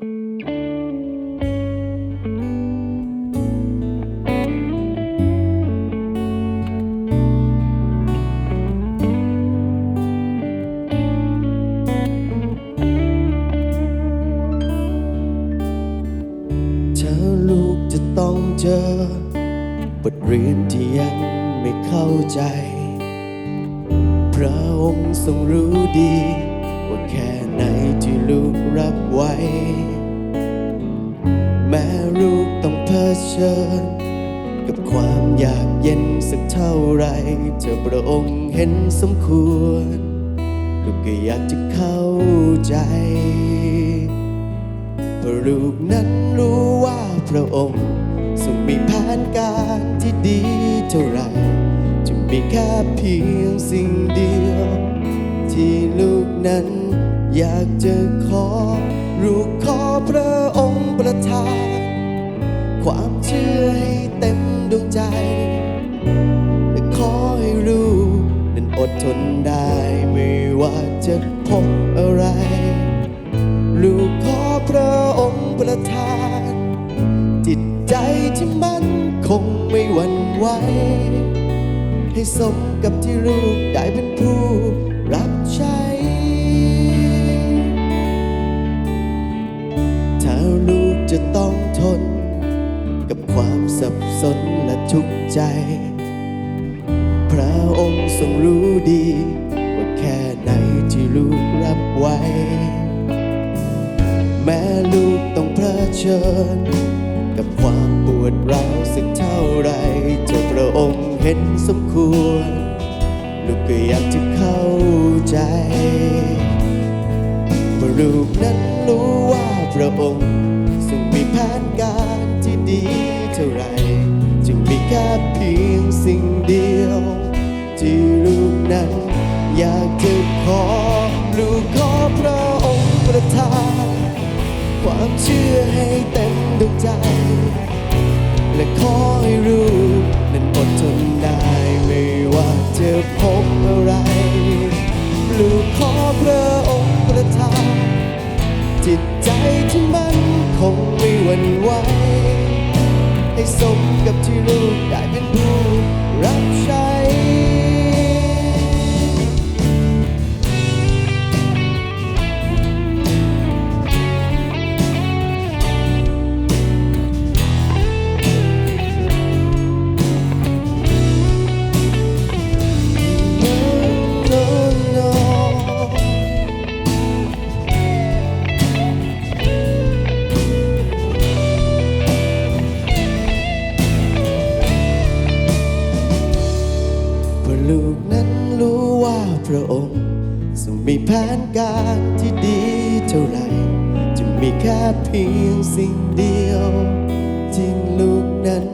เธอลูกจะต้องเจอบทเรียนที่ยังไม่เข้าใจ พระองค์ทรงรู้ดี ว่าแค่ไหนที่ลูกรับไว้ แม้ลูกต้องเผชิญ กับความอยากเย็นสักเท่าไรเธอพระองค์เห็นสมควร ลูกก็อยากจะเข้าใจเพราะลูกนั้นรู้ว่าพระองค์ทรงมีแผนการที่ดีเท่าไรจะมีแค่เพียงสิ่งเดียว ที่ลูกนั้น อยากจะขอ ลูกขอพระองค์ประทาน ความเชื่อให้เต็มดวงใจและขอให้ลูกนั้นอดทนได้ไม่ว่าจะพบอะไร ลูกขอพระองค์ประทาน จิตใจที่มันคงไม่หวั่นไหวให้สมกับที่ลูกได้เป็นผู้ ต้องทน กับความสับสนและทุกข์ใจ พระองค์ทรงรู้ดี ว่าแค่ไหนที่ลูกรับไว้ แม้ลูกต้องเผชิญ กับความปวดร้าวสักเท่าไรเจ้าพระองค์เห็นสมควร ลูกก็อยากจะเข้าใจว่าลูกนั้นรู้ว่าพระองค์ ยงสิ่งเดียว ที่ลูกนั้นอยากจะขอ ลูกขอพระองค์ประทาน ความเชื่อให้เต็มดวงใจ และขอให้รู้นั้นอดทนได้ไม่ว่าจะพบอะไร ลูกขอพระองค์ประทาน จิตใจที่มันคงไม่หวั่นไหวให้สมกับที่ลูกได้เป็น ซึ่งมีแผนการที่ดีเท่าไหรจะมีแค่เพียงสิ่งเดียวที่ลูกนั้น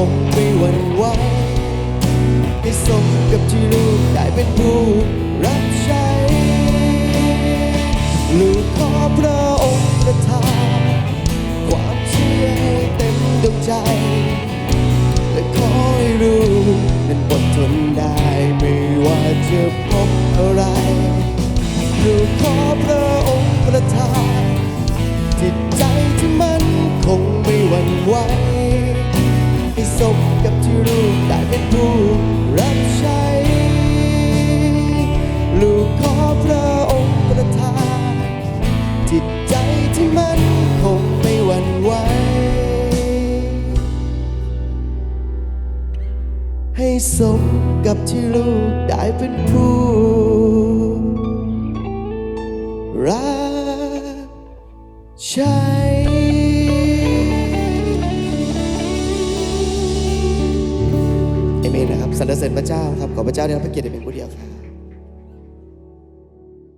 คงไม่หวั่นไหวให้สมกับที่ลูกได้เป็นผู้รับใช้ ลูกขอพระองค์ประทานความเชื่อให้เต็มดวงใจ และขอให้ลูกนั้นอดทนได้ไม่ว่าจะพบอะไร ลูกขอพระองค์ประทานจิตใจที่มันคงไม่หวั่นไหว สมกับที่ลูกได้เป็นผู้รับใช้ ลูกขอพระองค์ประทาน จิตใจที่มันคงไม่หวั่นไหว ให้สมกับที่ลูกได้เป็นผู้รัก สรรเสริญพระเจ้าครับขอพระเจ้าได้รับพระเกียรติเป็นผู้เดียวครับ